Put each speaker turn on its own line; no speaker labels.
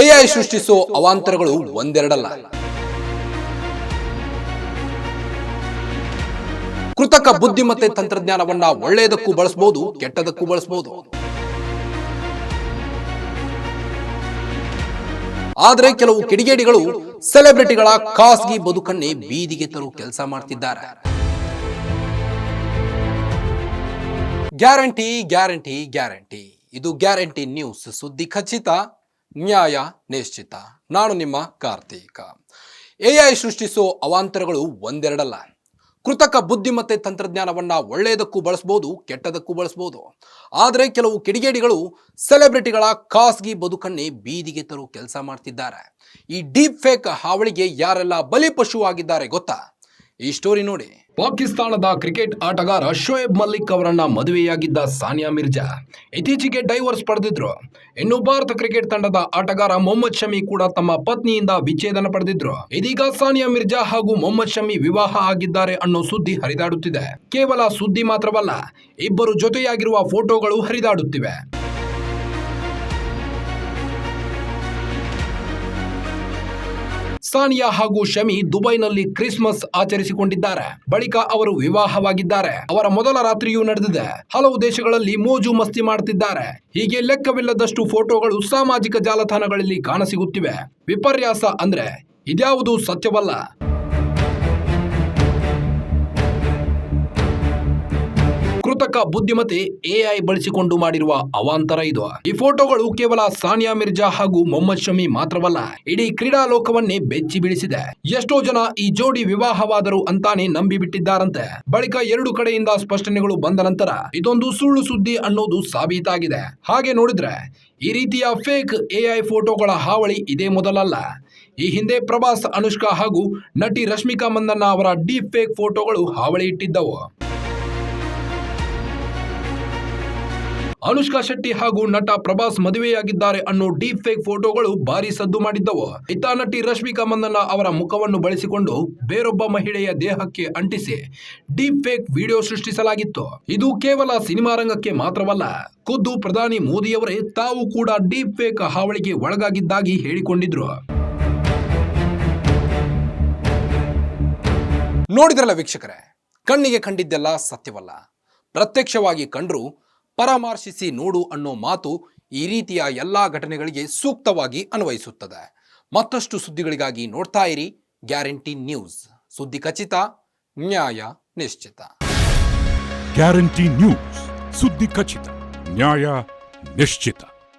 AI ಸೃಷ್ಟಿಸೋ ಅವಾಂತರಗಳು ಒಂದೆರಡಲ್ಲ. ಕೃತಕ ಬುದ್ಧಿಮತ್ತೆ ತಂತ್ರಜ್ಞಾನವನ್ನ ಒಳ್ಳೆಯದಕ್ಕೂ ಬಳಸಬಹುದು ಕೆಟ್ಟದಕ್ಕೂ ಬಳಸಬಹುದು ಆದರೆ ಕೆಲವು ಕಿಡಿಗೇಡಿಗಳು ಸೆಲೆಬ್ರಿಟಿಗಳ ಖಾಸಗಿ ಬದುಕನ್ನೇ ಬೀದಿಗೆ ತರುವ ಕೆಲಸ ಮಾಡ್ತಿದ್ದಾರೆ. Guarantee guarantee guarantee. ಇದು ಗ್ಯಾರಂಟಿ ನ್ಯೂಸ್ ಸುದ್ದಿ ಖಚಿತ. ನ್ಯಾಯ ನಿಶ್ಚಿತ. ನಾನು ನಿಮ್ಮ ಕಾರ್ತೀಕ. ಎಐ ಸೃಷ್ಟಿಸೋ ಅವಾಂತರಗಳು ಒಂದೆರಡಲ್ಲ. ಕೃತಕ ಬುದ್ಧಿಮತ್ತೆ ತಂತ್ರಜ್ಞಾನವನ್ನು ಒಳ್ಳೆಯದಕ್ಕೂ ಬಳಸ್ಬೋದು, ಕೆಟ್ಟದಕ್ಕೂ ಬಳಸ್ಬೋದು. ಆದರೆ ಕೆಲವು ಕಿಡಿಗೇಡಿಗಳು ಸೆಲೆಬ್ರಿಟಿಗಳ ಖಾಸಗಿ ಬದುಕನ್ನೇ ಬೀದಿಗೆ ತರುವ ಕೆಲಸ ಮಾಡ್ತಿದ್ದಾರೆ. ಈ ಡೀಪ್ ಫೇಕ್ ಹಾವಳಿಗೆ ಯಾರೆಲ್ಲ ಬಲಿಪಶುವಾಗಿದ್ದಾರೆ ಗೊತ್ತಾ? ಈ ಸ್ಟೋರಿ ನೋಡಿ. ಪಾಕಿಸ್ತಾನದ ಕ್ರಿಕೆಟ್ ಆಟಗಾರ ಶೋಯೆಬ್ ಮಲ್ಲಿಕ್ ಅವರನ್ನ ಮದುವೆಯಾಗಿದ್ದ ಸಾನಿಯಾ ಮಿರ್ಜಾ ಇತ್ತೀಚೆಗೆ ಡೈವರ್ಸ್ ಪಡೆದಿದ್ರು. ಇನ್ನು ಭಾರತ ಕ್ರಿಕೆಟ್ ತಂಡದ ಆಟಗಾರ ಮೊಹಮ್ಮದ್ ಶಮಿ ಕೂಡ ತಮ್ಮ ಪತ್ನಿಯಿಂದ ವಿಚ್ಛೇದನ ಪಡೆದಿದ್ರು. ಇದೀಗ ಸಾನಿಯಾ ಮಿರ್ಜಾ ಹಾಗೂ ಮೊಹಮ್ಮದ್ ಶಮಿ ವಿವಾಹ ಆಗಿದ್ದಾರೆ ಅನ್ನೋ ಸುದ್ದಿ ಹರಿದಾಡುತ್ತಿದೆ. ಕೇವಲ ಸುದ್ದಿ ಮಾತ್ರವಲ್ಲ, ಇಬ್ಬರು ಜೊತೆಯಾಗಿರುವ ಫೋಟೋಗಳು ಹರಿದಾಡುತ್ತಿವೆ. ಸಾನಿಯಾ ಹಾಗೂ ಶಮಿ ದುಬೈನಲ್ಲಿ ಕ್ರಿಸ್ಮಸ್ ಆಚರಿಸಿಕೊಂಡಿದ್ದಾರೆ. ಬಳಿಕ ಅವರು ವಿವಾಹವಾಗಿದ್ದಾರೆ. ಅವರ ಮೊದಲ ರಾತ್ರಿಯೂ ನಡೆದಿದೆ. ಹಲವು ದೇಶಗಳಲ್ಲಿ ಮೋಜು ಮಸ್ತಿ ಮಾಡುತ್ತಿದ್ದಾರೆ. ಹೀಗೆ ಲೆಕ್ಕವಿಲ್ಲದಷ್ಟು ಫೋಟೋಗಳು ಸಾಮಾಜಿಕ ಜಾಲತಾಣಗಳಲ್ಲಿ ಕಾಣಸಿಗುತ್ತಿವೆ. ವಿಪರ್ಯಾಸ ಅಂದ್ರೆ ಇದ್ಯಾವುದು ಸತ್ಯವಲ್ಲ. ಕೃತಕ ಬುದ್ಧಿಮತೆ ಎಐ ಬಳಸಿಕೊಂಡು ಮಾಡಿರುವ ಅವಾಂತರ ಇದು. ಈ ಫೋಟೋಗಳು ಕೇವಲ ಸಾನಿಯಾ ಮಿರ್ಜಾ ಹಾಗೂ ಮೊಹಮ್ಮದ್ ಶಮಿ ಮಾತ್ರವಲ್ಲ, ಇಡೀ ಕ್ರೀಡಾ ಲೋಕವನ್ನೇ ಬೆಚ್ಚಿ ಬೀಳಿಸಿದೆ. ಎಷ್ಟೋ ಜನ ಈ ಜೋಡಿ ವಿವಾಹವಾದರು ಅಂತಾನೆ ನಂಬಿ ಬಿಟ್ಟಿದ್ದಾರಂತೆ ಬಳಿಕ ಎರಡು ಕಡೆಯಿಂದ ಸ್ಪಷ್ಟನೆಗಳು ಬಂದ ನಂತರ ಇದೊಂದು ಸುಳ್ಳು ಸುದ್ದಿ ಅನ್ನೋದು ಸಾಬೀತಾಗಿದೆ. ಹಾಗೆ ನೋಡಿದ್ರೆ, ಈ ರೀತಿಯ ಫೇಕ್ ಎಐ ಫೋಟೋಗಳ ಹಾವಳಿ ಇದೇ ಮೊದಲಲ್ಲ. ಈ ಹಿಂದೆ ಪ್ರಭಾಸ್, ಅನುಷ್ಕಾ ಹಾಗೂ ನಟಿ ರಶ್ಮಿಕಾ ಮಂದಣ್ಣ ಅವರ ಡೀಪ್ ಫೇಕ್ ಫೋಟೋಗಳು ಹಾವಳಿ ಇಟ್ಟಿದ್ದವು. ಅನುಷ್ಕಾ ಶೆಟ್ಟಿ ಹಾಗೂ ನಟ ಪ್ರಭಾಸ್ ಮದುವೆಯಾಗಿದ್ದಾರೆ ಅನ್ನೋ ಡೀಪ್ ಫೇಕ್ ಫೋಟೋಗಳು ಭಾರಿ ಸದ್ದು ಮಾಡಿದ್ದವು. ಇತ್ತ ನಟಿ ರಶ್ಮಿಕಾ ಮಂದಣ್ಣ ಅವರ ಮುಖವನ್ನು ಬಳಸಿಕೊಂಡು ಬೇರೊಬ್ಬ ಮಹಿಳೆಯ ದೇಹಕ್ಕೆ ಅಂಟಿಸಿ ಡೀಪ್ ಫೇಕ್ ವಿಡಿಯೋ ಸೃಷ್ಟಿಸಲಾಗಿತ್ತು. ಇದು ಕೇವಲ ಸಿನಿಮಾ ರಂಗಕ್ಕೆ ಮಾತ್ರವಲ್ಲ, ಖುದ್ದು ಪ್ರಧಾನಿ ಮೋದಿಯವರೇ ತಾವು ಕೂಡ ಡೀಪ್ ಫೇಕ್ ಹಾವಳಿಗೆ ಒಳಗಾಗಿದ್ದಾಗಿ ಹೇಳಿಕೊಂಡಿದ್ರು. ನೋಡಿದ್ರಲ್ಲ ವೀಕ್ಷಕರೇ, ಕಣ್ಣಿಗೆ ಕಂಡಿದ್ದೆಲ್ಲ ಸತ್ಯವಲ್ಲ. ಪ್ರತ್ಯಕ್ಷವಾಗಿ ಕಂಡ್ರು ಪರಾಮರ್ಶಿಸಿ ನೋಡು ಅನ್ನೋ ಮಾತು ಈ ರೀತಿಯ ಎಲ್ಲ ಘಟನೆಗಳಿಗೆ ಸೂಕ್ತವಾಗಿ ಅನ್ವಯಿಸುತ್ತದೆ. ಮತ್ತಷ್ಟು ಸುದ್ದಿಗಳಿಗಾಗಿ ನೋಡ್ತಾ ಇರಿ ಗ್ಯಾರಂಟಿ ನ್ಯೂಸ್. ಸುದ್ದಿ ಖಚಿತ, ನ್ಯಾಯ ನಿಶ್ಚಿತ.
ಗ್ಯಾರಂಟಿ ನ್ಯೂಸ್, ಸುದ್ದಿ ಖಚಿತ, ನ್ಯಾಯ ನಿಶ್ಚಿತ.